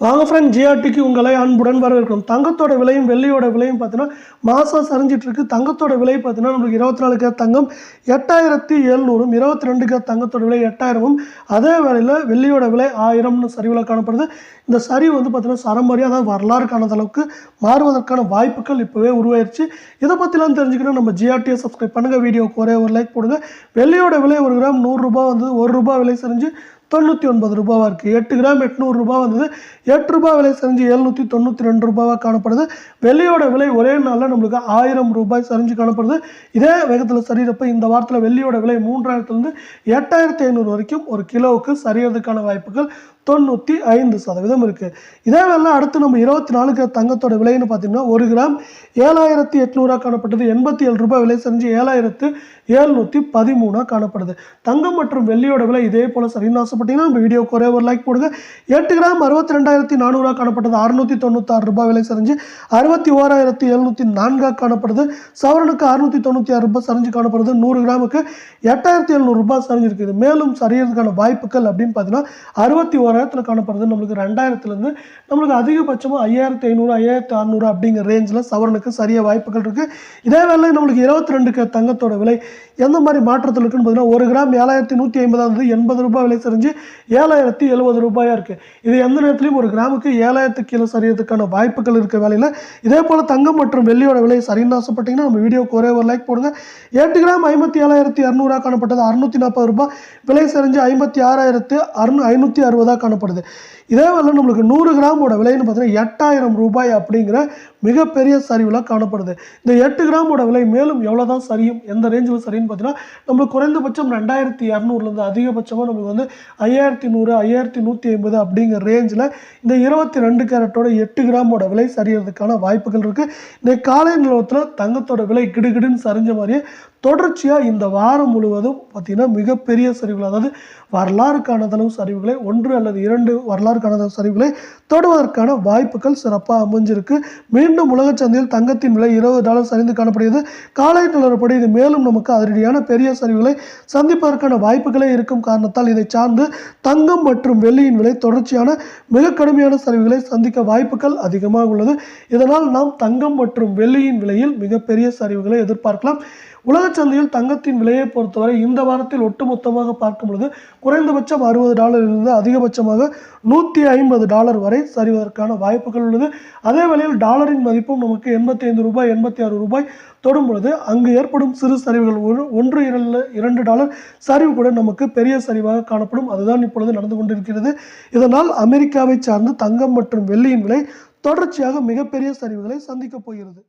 வாங்க ஃப்ரெண்ட் ஜிஆர்டிக்கு உங்களை அன்புடன் வரவேற்கிறோம். தங்கத்தோட விலையும் வெள்ளியோட விலையும் பார்த்தீங்கன்னா மாதம் சரிஞ்சிட்டு இருக்கு தங்கத்தோட விலை பார்த்தீங்கன்னா நம்மளுக்கு இருபத்தி நாலு கே தங்கம் எட்டாயிரத்தி எழுநூறும் இருபத்தி ரெண்டு கே தங்கத்தோட விலை எட்டாயிரமும் அதே வேளையில் வெள்ளியோட விலை ஆயிரம்னு சரிவில் காணப்படுது. இந்த சரிவு வந்து பார்த்தீங்கன்னா சரமாரி அதாவது வரலாறு காணாத அளவுக்கு மாறுவதற்கான வாய்ப்புகள் இப்போவே உருவாயிருச்சு. இதை பற்றிலாம் தெரிஞ்சுக்கணும். நம்ம ஜிஆர்டியை சப்ஸ்கிரைப் பண்ணுங்கள் வீடியோக்கு ஒரே ஒரு லைக் போடுங்க. வெள்ளியோட விலை ஒரு கிராம் நூறுரூபா வந்து ஒரு ரூபா விலை சரிஞ்சு தொண்ணூற்றி ஒன்பது ரூபாவாக இருக்குது எட்டு கிராம் எட்நூறு வந்தது. எட்டு ரூபாய் விலை சரிஞ்சு எழுநூற்றி தொண்ணூற்றி ரெண்டு ரூபாவாக காணப்படுது. வெள்ளியோட விலை ஒரே நாளில் நம்மளுக்கு ஆயிரம் ரூபாய் சரிஞ்சு காணப்படுது. இதே வேகத்தில் சரியறப்ப இந்த வாரத்தில் வெள்ளியோட விலை மூன்றாயிரத்துலேருந்து எட்டாயிரத்தி ஐநூறு வரைக்கும் ஒரு கிலோவுக்கு சரியறதுக்கான வாய்ப்புகள் தொண்ணூற்றி ஐந்து சதவீதம் இருக்குது இதே வேலை அடுத்து நம்ம இருபத்தி நாலு கிராம் தங்கத்தோட விலைன்னு பார்த்தீங்கன்னா ஒரு கிராம் ஏழாயிரத்தி எட்நூறாக காணப்பட்டது எண்பத்தி ஏழு ரூபாய் விலை செஞ்சு ஏழாயிரத்து ஏழ்நூற்றி பதிமூணாக காணப்படுது. தங்கம் மற்றும் வெள்ளியோட விலை இதே போல் சரின்னு ஆசைப்பட்டீங்கன்னா நம்ம வீடியோ குறைய ஒரு லைக் போடுங்க. எட்டு கிராம் அறுபத்தி ரெண்டாயிரத்தி நானூறாக காணப்பட்டது அறுநூற்றி தொண்ணூத்தாறு ரூபாய் விலை செஞ்சு அறுபத்தி ஓராயிரத்தி எழுநூற்றி நான்காக காணப்படுது. சவரனுக்கு அறுநூற்றி தொண்ணூற்றி ஆறு ரூபாய் சரிஞ்சு காணப்படுது. நூறு கிராமுக்கு எட்டாயிரத்தி எழுநூறு ரூபாய் சரிஞ்சிருக்குது. மேலும் சரியறதுக்கான வாய்ப்புகள் அப்படின்னு பார்த்தீங்கன்னா அறுபத்தி ஓராயிரத்தில் காணப்படுது நம்மளுக்கு ரெண்டாயிரத்துலேருந்து நம்மளுக்கு அதிகபட்சமாக ஐயாயிரத்தி ஐநூறு ஐயாயிரத்தி அறநூறு அப்படிங்கிற ரேஞ்சில் சவரனுக்கு சரிய வாய்ப்புகள் இருக்குது இதே வேலை நம்மளுக்கு இருபத்தி ரெண்டுக்கு தங்கத்தோட விலை எந்த மாதிரி மாற்றத்தில் இருக்குன்னு பார்த்தீங்கன்னா ஒரு கிராம் ஏழாயிரத்தி நூற்றி ஐம்பதாவது எண்பது ரூபாய் விலை சரிஞ்சு ஏழாயிரத்தி எழுபது ரூபாயாக இருக்குது இது எந்த நேரத்துலையும் ஒரு கிராமுக்கு ஏழாயிரத்து கீழே சரியறதுக்கான வாய்ப்புகள் இருக்க வேலையில் இதே போல் தங்கம் மற்றும் வெள்ளியோட விலை சரின்னு ஆசைப்பட்டீங்கன்னா நம்ம வீடியோக்கு ஒரே ஒரு லைக் போடுங்க. எட்டு கிராம் ஐம்பத்தி ஏழாயிரத்தி இரநூறுவா காணப்பட்டது. அறுநூற்றி நாற்பது ரூபாய். விலை சரிஞ்சு ஐம்பத்தி ஆறாயிரத்து அறுநூ ஐநூற்றி அறுபதாக காணப்படுது. இதே வேலை நம்மளுக்கு நூறு கிராமோட விலைன்னு பார்த்தீங்கன்னா எட்டாயிரம் ரூபாய் அப்படிங்கிற மிகப்பெரிய சரிவில் காணப்படுது. இந்த எட்டு கிராமோட விலை மேலும் எவ்வளோ தான் சரியும் எந்த ரேஞ்சில் அப்படின்னு பார்த்தீங்கன்னா நம்மளுக்கு குறைந்தபட்சம் ரெண்டாயிரத்தி இரநூறுலேருந்து அதிகபட்சமாக நம்மளுக்கு வந்து ஐயாயிரத்தி நூறு ஐயாயிரத்தி நூற்றி ஐம்பது அப்படிங்கிற ரேஞ்சில் இந்த இருபத்தி ரெண்டு கேரட்டோட எட்டு கிராமோட விலை சரியறதுக்கான வாய்ப்புகள் இருக்குது இந்த காலை நிலவரத்தில் தங்கத்தோட விலை கிடுகிடுன்னு சரிஞ்ச மாதிரியே தொடர்ச்சியாக இந்த வாரம் முழுவதும் பார்த்திங்கன்னா மிகப்பெரிய சரிவுகள் அதாவது வரலாறு காணதளவு சரிவுகளை ஒன்று அல்லது இரண்டு வரலாறு காணதளவு சரிவுகளை தொடுவதற்கான வாய்ப்புகள் சிறப்பாக அமைஞ்சிருக்கு. மீண்டும் உலக சந்தையில் தங்கத்தின் விலை இருபது டாலர் சரிந்து காணப்படுகிறது. காலை நிலவரப்படி இது மேலும் நமக்கு அதிரடியான பெரிய சரிவுகளை சந்திப்பதற்கான வாய்ப்புகளே இருக்கும் காரணத்தால் இதை சார்ந்து தங்கம் மற்றும் வெள்ளியின் விலை தொடர்ச்சியான மிக கடுமையான சரிவுகளை சந்திக்க வாய்ப்புகள் அதிகமாக உள்ளது. இதனால் நாம் தங்கம் மற்றும் வெள்ளியின் விலையில் மிகப்பெரிய சரிவுகளை எதிர்பார்க்கலாம். உலக சந்தையில் தங்கத்தின் விலையை பொறுத்தவரை இந்த வாரத்தில் ஒட்டுமொத்தமாக பார்க்கும் பொழுது குறைந்தபட்சம் அறுபது டாலரிலிருந்து அதிகபட்சமாக நூற்றி ஐம்பது டாலர் வரை சரிவதற்கான வாய்ப்புகள் உள்ளது. அதே வேளையில் டாலரின் மதிப்பும் நமக்கு எண்பத்தி ஐந்து ரூபாய் எண்பத்தி ஆறு ரூபாய் தொடும் பொழுது அங்கு ஏற்படும் சிறு சரிவுகள் ஒரு ஒன்று இரண்டு இரண்டு டாலர் சரிவு கூட நமக்கு பெரிய சரிவாக காணப்படும். அதுதான் இப்பொழுது நடந்து கொண்டிருக்கிறது. இதனால் அமெரிக்காவை சார்ந்து தங்கம் மற்றும் வெள்ளியின் விலை தொடர்ச்சியாக மிகப்பெரிய சரிவுகளை சந்திக்கப் போகிறது.